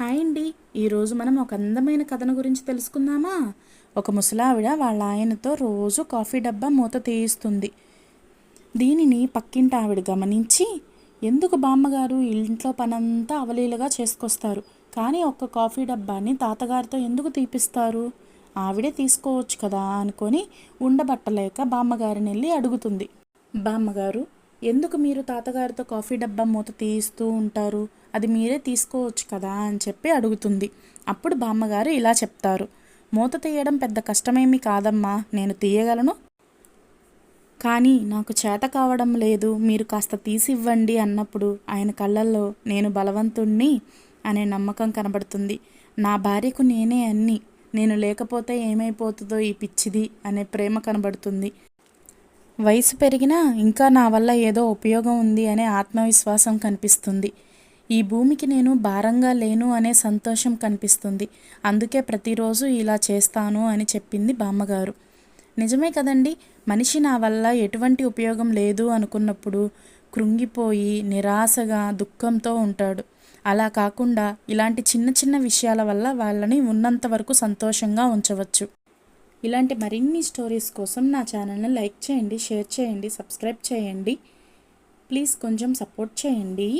Hi అండి ఈరోజు మనం ఒక అందమైన కథను గురించి తెలుసుకుందామా? ఒక ముసలావిడ వాళ్ళ ఆయనతో రోజు కాఫీ డబ్బా మూత తీయిస్తుంది. దీనిని పక్కింటి ఆవిడ గమనించి ఎందుకు బామ్మగారు ఇంట్లో పనంతా అవలీలగా చేసుకొస్తారు? కానీ ఒక్క కాఫీ డబ్బాని తాతగారితో ఎందుకు తీపిస్తారు? ఆవిడే తీసుకోవచ్చు కదా అనుకొని ఉండబట్టలేక బామ్మగారిని వెళ్ళి అడుగుతుంది. బామ్మగారు ఎందుకు మీరు తాతగారితో కాఫీ డబ్బా మూత తీయిస్తూ ఉంటారు? అది మీరే తీసుకోవచ్చు కదా అని చెప్పి అడుగుతుంది. అప్పుడు బామ్మగారు ఇలా చెప్తారు. మూత తీయడం పెద్ద కష్టమేమీ కాదమ్మా నేను తీయగలను. కానీ నాకు చేత కావడం లేదు మీరు కాస్త తీసి ఇవ్వండి అన్నప్పుడు ఆయన కళ్ళల్లో నేను బలవంతుణ్ణి అనే నమ్మకం కనబడుతుంది. నా భార్యకు నేనే అన్ని నేను లేకపోతే ఏమైపోతుందో ఈ పిచ్చిది అనే ప్రేమ కనబడుతుంది. వయసు పెరిగినా ఇంకా నా వల్ల ఏదో ఉపయోగం ఉంది అనే ఆత్మవిశ్వాసం కనిపిస్తుంది. ఈ భూమికి నేను భారంగా లేను అనే సంతోషం కనిపిస్తుంది. అందుకే ప్రతిరోజు ఇలా చేస్తాను అని చెప్పింది బామ్మగారు. నిజమే కదండి? మనిషి నా వల్ల ఎటువంటి ఉపయోగం లేదు అనుకున్నప్పుడు కృంగిపోయి నిరాశగా దుఃఖంతో ఉంటాడు. అలా కాకుండా ఇలాంటి చిన్న చిన్న విషయాల వల్ల వాళ్ళని ఉన్నంత వరకు సంతోషంగా ఉంచవచ్చు. ఇలాంటి మరిన్ని స్టోరీస్ కోసం నా ఛానల్ని లైక్ చేయండి షేర్ చేయండి సబ్స్క్రైబ్ చేయండి. ప్లీజ్ కొంచెం సపోర్ట్ చేయండి.